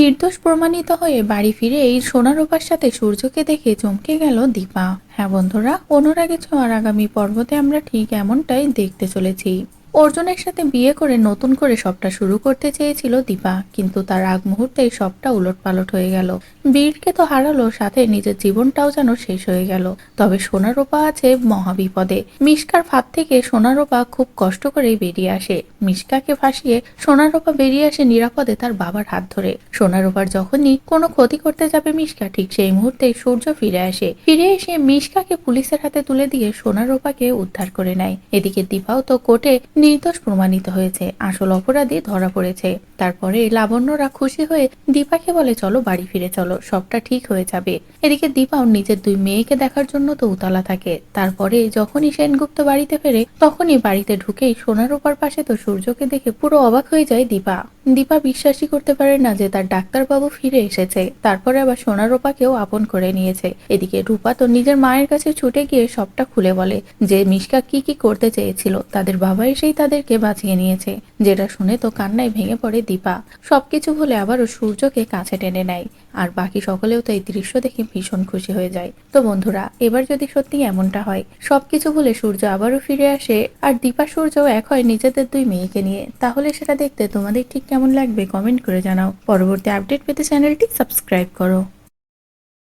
নির্দোষ প্রমাণিত হয়ে বাড়ি ফিরে এই সোনারূপার সাথে সূর্যকে দেখে চমকে গেল দীপা। হ্যাঁ বন্ধুরা অনুরাগে ছোঁয়ার আগামী পর্বতে আমরা ঠিক এমনটাই দেখতে চলেছি। অর্জুনের সাথে বিয়ে করে নতুন করে সবটা শুরু করতে চেয়েছিল দীপা, কিন্তু তার আগ মুহূর্তেই সবটা উলটপালট হয়ে গেল। বীরকে তো হারালো, সাথে নিজের জীবনটাও যেন শেষ হয়ে গেল। তবে সোনারোপা আছে মহাবিপদে। মিশকার ফাঁদ থেকে সোনারূপা খুব কষ্ট করেই বেরিয়ে আসে। মিশকাকে ফাঁসিয়ে সোনারোপা বেরিয়ে আসে নিরাপদে তার বাবার হাত ধরে। সোনারূপার যখনই কোনো ক্ষতি করতে যাবে মিশকা, ঠিক সেই মুহূর্তে সূর্য ফিরে আসে। ফিরে এসে মিশকাকে পুলিশের হাতে তুলে দিয়ে সোনারূপাকে উদ্ধার করে নেয়। এদিকে দীপাও তো কোর্টে নির্দোষ প্রমাণিত হয়েছে। আসল অপরাধী ধরা পড়েছে। তারপরে লাবণ্যরা খুশি হয়ে দীপাকে বলে, চলো, বাড়ি ফিরে চলো, সবটা ঠিক হয়ে যাবে। এদিকে দীপাও নিজের দুই মেয়েকে দেখার জন্য তো উতলা থাকে। তারপরে যখনই সেনগুপ্ত বাড়িতে ফেরে, তখনই বাড়িতে ঢুকেই সোনার ওপার পাশে তো সূর্যকে দেখে পুরো অবাক হয়ে যায় দীপা। দীপা বিশ্বাসই করতে পারে না যে তার ডাক্তারবাবু ফিরে এসেছে। তারপরে আবার সোনার রূপাকেও আপন করে নিয়েছে। এদিকে রূপা তো নিজের মায়ের কাছে ছুটে গিয়ে সবটা খুলে বলে যে মিশকা কি কি করতে চেয়েছিল, তাদের বাবা এসেই তাদেরকে বাঁচিয়ে নিয়েছে। যেটা শুনে তো কান্নায় ভেঙে পড়ে দীপা। সবকিছু ভুলে আবারও সূর্যকে কাছে টেনে নেয়। আর বাকি সকলেও তো এই দৃশ্য দেখে ভীষণ খুশি হয়ে যায়। তো বন্ধুরা, এবার যদি সত্যি এমনটা হয়, সবকিছু ভুলে সূর্য আবারও ফিরে আসে, আর দীপা সূর্য এক হয় নিজেদের দুই মেয়েকে নিয়ে। তাহলে সেটা দেখতে তোমাদের ঠিক কেমন লাগবে কমেন্ট করে জানাও। পরবর্তী আপডেট পেতে চ্যানেলটি সাবস্ক্রাইব করো।